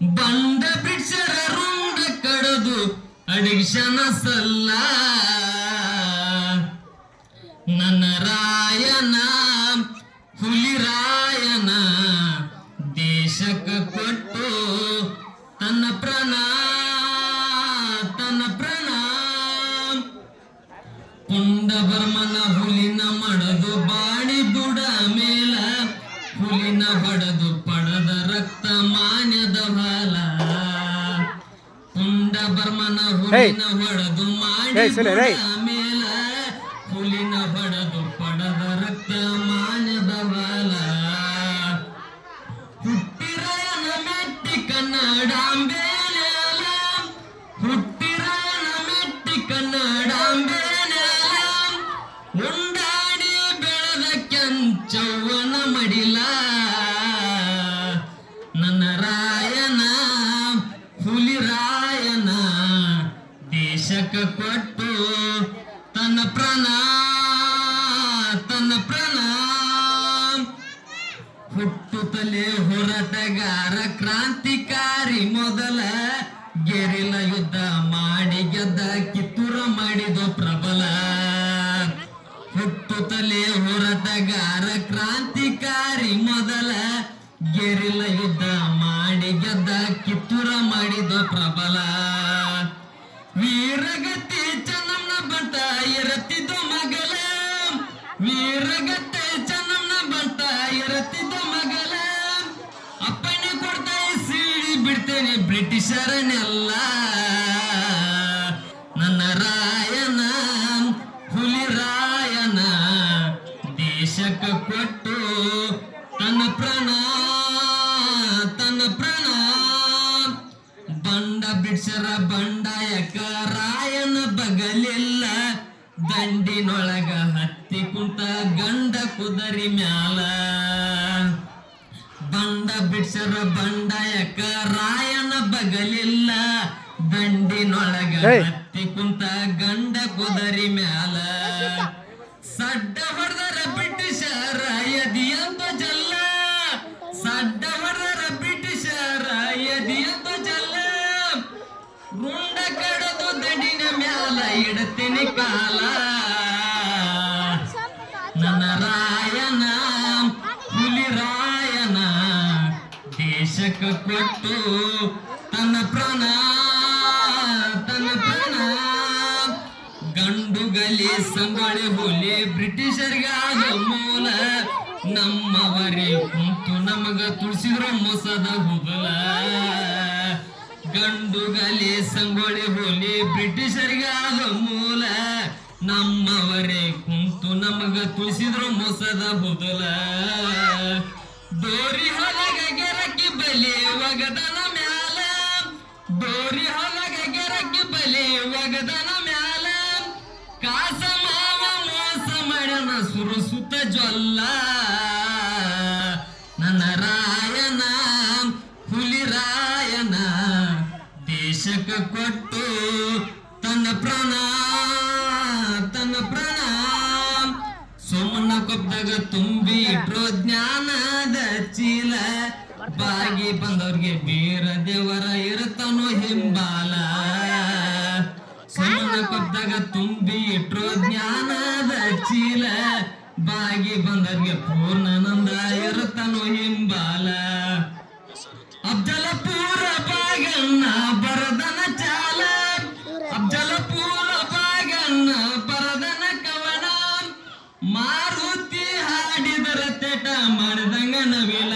ಬಂಡ ಬಿಡ್ಸರ ರುಂಡ ಕಡದು ಅಡಿಕ್ಷನ ಸಲ್ಲ. ನನ್ನ ರಾಯನ, ಹುಲಿ ರಾಯನ ದೇಶಕ್ಕ ಕೊಟ್ಟು ತನ್ನ ಪ್ರಣ ತನ್ನ ಪ್ರಣ. ಪುಂಡ ಬರ್ಮನ ಹುಲಿನ ಮಡದು ಬಾಡಿ ಬುಡ ಮೇಲ ಹುಲಿನ ಹೊಡೆದು ಪಡದ ರಕ್ತ ಮಾನ್ಯದ ಹೊಲ ಪುಂಡ ಬರ್ಮನ ಹುಲಿನ ಹೊಡೆದು ಮಾಡಿ ಏಯ್, ಸುಲೆ, ಏಯ್. ಬುಡ ಮೇಲ ಹುಲಿನ ಹೊಡೆದು ಪಡದ ರಕ್ತ ಮಾನ್ಯದ ಹೊಲ ಹುಟ್ಟಿರನ ಮೆಟ್ಟಿ ಕನ್ನಡಾಂಬೇಲ ಹುಟ್ಟಿರನ ಮೆಟ್ಟಿ ಕನ್ನಡಾಂಬೇಲ ಉಂಡಾಡಿ ಬೆಳೆದ ಕೆಂಚವ್ವನ ಮಡಿಲ ದೇಶಕ್ಕೆ ಕೊಟ್ಟು ತನ್ನ ಪ್ರಾಣ ತನ್ನ ಪ್ರಾಣ. ಹುಟ್ಟುತ್ತಲೇ ಹೋರಾಟಗಾರ ಕ್ರಾಂತಿಕಾರಿ ಮೊದಲ ಗೆರಿಲ ಯುದ್ಧ ಮಾಡಿ ಗೆದ್ದ ಕಿತ್ತೂರ ಮಾಡಿದ ಪ್ರಬಲ. ಹುಟ್ಟುತ್ತಲೇ ಹೋರಾಟಗಾರ ಕ್ರಾಂತಿಕಾರಿ ಮೊದಲ ಗೆರಿಲ ಯುದ್ಧ ಮಾಡಿ ಗೆದ್ದ ಕಿತ್ತೂರ ಮಾಡಿದ ಪ್ರಬಲ. ವೀರಗತಿ ಚೆನ್ನಮ್ಮನ ಬಂತ ಇರತ್ತಿದ್ದ ಮಗಲ ವೀರಗತಿ ಚೆನ್ನಮ್ಮನ ಬಂತ ಇರತ್ತಿದ್ದ ಮಗಲ ಅಪ್ಪಣೆ ಕೊಡ್ತಾ ಸೀಳಿ ಬಿಡ್ತೇನೆ ಬ್ರಿಟಿಷರನ್ನೆಲ್ಲ. ನನ್ನ ರಾಯನ, ಹುಲಿ ರಾಯನ ದೇಶಕ್ಕೆ ಕೊಟ್ಟು ತನ್ನ ಪ್ರಾಣ ಬಿಡ್ಸರ ಬಂಡಾಯಕ ರಾಯನ ಬಗಲಿಲ್ಲ. ದಂಡಿನೊಳಗ ಹತ್ತಿ ಕುಂತ ಗಂಡ ಕುದರಿ ಮ್ಯಾಲ. ಬಂಡ ಬಿಡ್ಸರ ಬಂಡಾಯಕ ರಾಯನ ಬಗಲಿಲ್ಲ. ದಂಡಿನೊಳಗ. ಹತ್ತಿ ಕುಂತ ಗಂಡ ಕುದರಿ ಮ್ಯಾಲ. ಸಡ್ಡ ಹೊಡೆದರ ಬ್ರಿಟಿಷರ ಎದಿಯಂತ ಮ್ಯಾಲ ಇಡ್ತೀನಿ ಕಾಲ. ನನ್ನ ರಾಯನ ಹುಲಿ ರಾಯನ ದೇಶಕ್ಕೆ ಕೊಟ್ಟು ತನ್ನ ಪ್ರಾಣ ತನ್ನ ಪ್ರಾಣ. ಗಂಡುಗಲಿ ಸಂಗೊಳ್ಳಿ ಹುಲಿ ಬ್ರಿಟಿಷರಿಗಾದ ಮೂಲ. ನಮ್ಮವರೇ ಕುಂತು ನಮಗ ತುಳಿಸಿದ್ರ ಮೊಸದ ಹುಬಲ ಗಂಡುಗಲಿ ಸಂಗೊಳ್ಳಿ ಹೋಲಿ ಬ್ರಿಟಿಷರಿಗಾದ ಮೂಲ. ನಮ್ಮವರೇ ಕುಂತು ನಮಗ ತುಳಿಸಿದ್ರು ಮೊಸದ ಹುದಲ. ದೋರಿ ಹೊಲಗ ಗೆರಕಿ ಬಲಿ ಒಗದನ ಮ್ಯಾಲ. ದೋರಿ ಹೊಲಗ ಗೆರಕಿ ಬಲಿ ಒಗದನ ಮ್ಯಾಲ. ಕಾಸ ಮಾವ ಮೋಸ ಮಾಡ್ಯನ ಸುರಸುತ್ತ ಜೊಲ್ಲ. ನನ್ನ ದೇಶಕ್ಕೆ ಕೊಟ್ಟು ತನ್ನ ಪ್ರಾಣ ತನ್ನ ಪ್ರಾಣ. ಸೋಮಣ್ಣ ಕೊಪ್ಪದಾಗ ತುಂಬಿ ಇಟ್ರೋ ಜ್ಞಾನದ ಚೀಲ. ಬಾಗಿ ಬಂದವ್ರಿಗೆ ಬೀರ ದೇವರ ಇರುತ್ತಾನೋ ಹಿಂಬಾಲ. ಸೋಮಣ್ಣ ಕೊಪ್ಪದಾಗ ತುಂಬಿ ಇಟ್ರೋ ಜ್ಞಾನದ ಚೀಲ. ಬಾಗಿ ಬಂದವ್ರಿಗೆ ಪೂರ್ಣಾನಂದ ಇರುತ್ತಾನೋ ಹಿಂಬಾಲ. ಅಫ್ಜಲಪುರ ಬಾಗನ್ನ ಬರದನ ಚಾಲ. ಅಬ್ಜಲ ಪೂಲ ಬಾಗನ್ನ ಬರದನ ಕವನ. ಮಾರುತಿ ಹಾಡಿದರ ತೇಟ ಮಾಡಿದಂಗ ನವಿಲ.